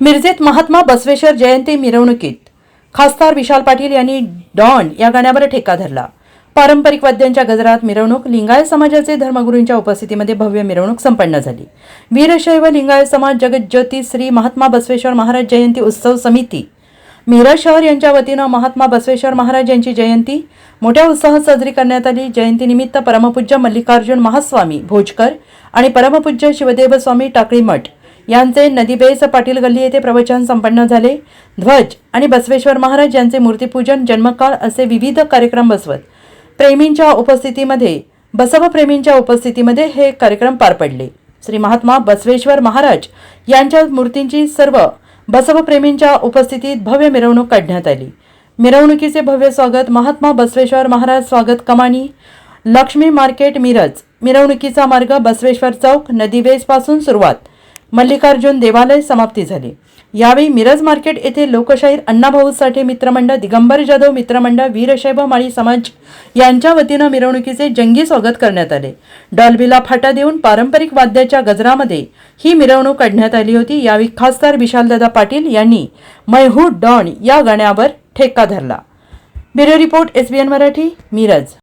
मिरजेत महात्मा बसवेश्वर जयंती मिरवणुकीत. खासदार विशाल पाटील यांनी डॉन या गाण्यावर ठेका धरला. पारंपरिक वाद्यांच्या गजरात मिरवणूक लिंगायत समाजाचे धर्मगुरूंच्या उपस्थितीमध्ये भव्य मिरवणूक संपन्न झाली. वीरशैव लिंगायत समाज जगज्योती श्री महात्मा बसवेश्वर महाराज जयंती उत्सव समिती. मिरज शहर यांच्या वतीनं महात्मा बसवेश्वर महाराज यांची जयंती. मोठ्या उत्साहात साजरी करण्यात आली. जयंतीनिमित्त परमपूज्य मल्लिकार्जुन महास्वामी भोजकर आणि परमपूज्य शिवदेवस्वामी टाकळी मठ. यांचे नदीबेस पाटील गल्ली येथे प्रवचन संपन्न झाले. ध्वज आणि बसवेश्वर महाराज यांचे मूर्तीपूजन जन्मकाळ असे विविध कार्यक्रम बसवत. प्रेमींच्या उपस्थितीमध्ये बसवप्रेमींच्या उपस्थितीमध्ये हे कार्यक्रम पार पडले. श्री महात्मा बसवेश्वर महाराज यांच्या मूर्तींची सर्व बसवप्रेमींच्या उपस्थितीत भव्य मिरवणूक काढण्यात आली. मिरवणुकीचे भव्य स्वागत महात्मा बसवेश्वर महाराज स्वागत कमानी लक्ष्मी मार्केट मिरज मिरवणुकीचा मार्ग बसवेश्वर चौक नदीवेजपासून सुरुवात. मल्लिकार्जुन देवालय समाप्ती झाली. यावेळी मिरज मार्केट येथे लोकशाहीर अण्णाभाऊ साठे मित्रमंडळ दिगंबर जाधव मित्रमंडळ वीरशैव माळी समाज यांच्या वतीनं मिरवणुकीचे जंगी स्वागत करण्यात आले. डॉल्बीला फाटा देऊन पारंपरिक वाद्याच्या गजरामध्ये ही मिरवणूक काढण्यात आली होती. यावेळी खासदार विशालदादा पाटील यांनी मैहू डॉन या गाण्यावर ठेका धरला. Bureau report SBN Marathi Miraj.